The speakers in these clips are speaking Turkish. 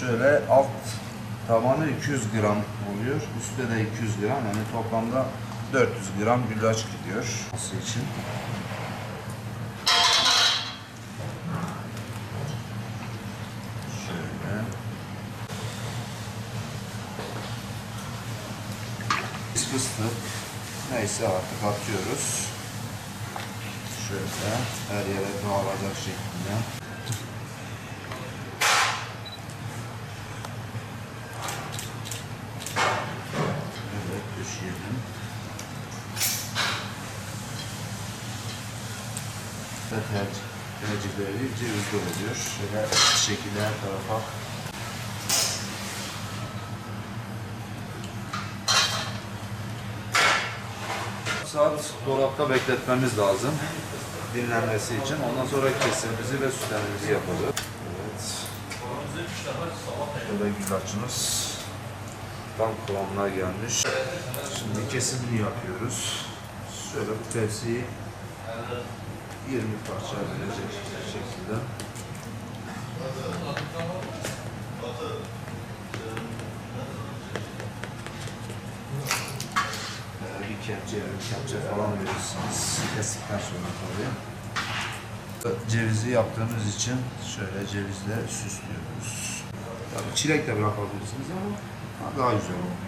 Şöyle alt tabanı 200 gram oluyor. Üstte de 200 gram. Yani toplamda 400 gram güllaç gidiyor. Nasıl için? Şöyle. Fıstık. Neyse artık atıyoruz. Şöyle her yere dağılacak şekilde. Düşürelim. Ve ter- tercihleri cevizli oluyor. Şöyle şekilde her tarafa saat dolapta bekletmemiz lazım. Dinlenmesi için. Ondan sonra kesimimizi ve süslememizi yapalım. Evet. Şöyle güllaçımız tam kıvamına gelmiş. Şimdi kesimini yapıyoruz. Şöyle bu tepsiyi 20 parça bölecek şekilde. Bir kepçe, bir kepçe falan verirsiniz. Kestikten sonra tabii. Cevizi yaptığımız için şöyle cevizle süslüyoruz. Tabii çilek de bırakabilirsiniz ama daha güzel olur.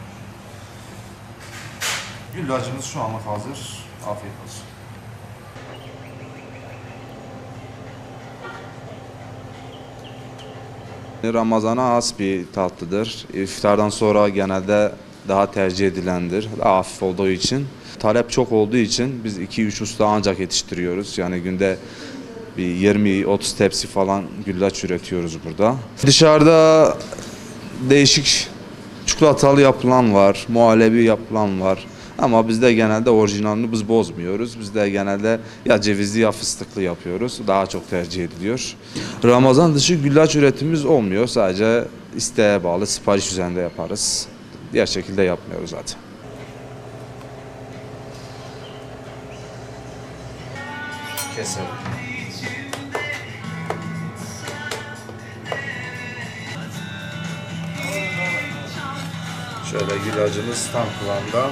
Güllacımız şu anlık hazır. Afiyet olsun. Ramazana has bir tatlıdır. İftardan sonra genelde daha tercih edilendir. Daha hafif olduğu için. Talep çok olduğu için biz 2-3 usta ancak yetiştiriyoruz. Yani günde bir 20-30 tepsi falan güllaç üretiyoruz burada. Dışarıda değişik çikolatalı yapılan var, muhallebi yapılan var. Ama bizde genelde orijinalini biz bozmuyoruz. Bizde genelde ya cevizli ya fıstıklı yapıyoruz. Daha çok tercih ediliyor. Ramazan dışı güllaç üretimimiz olmuyor. Sadece isteğe bağlı sipariş üzerinde yaparız. Diğer şekilde yapmıyoruz zaten. Keselim. Şöyle güllacımız tam kıvamda.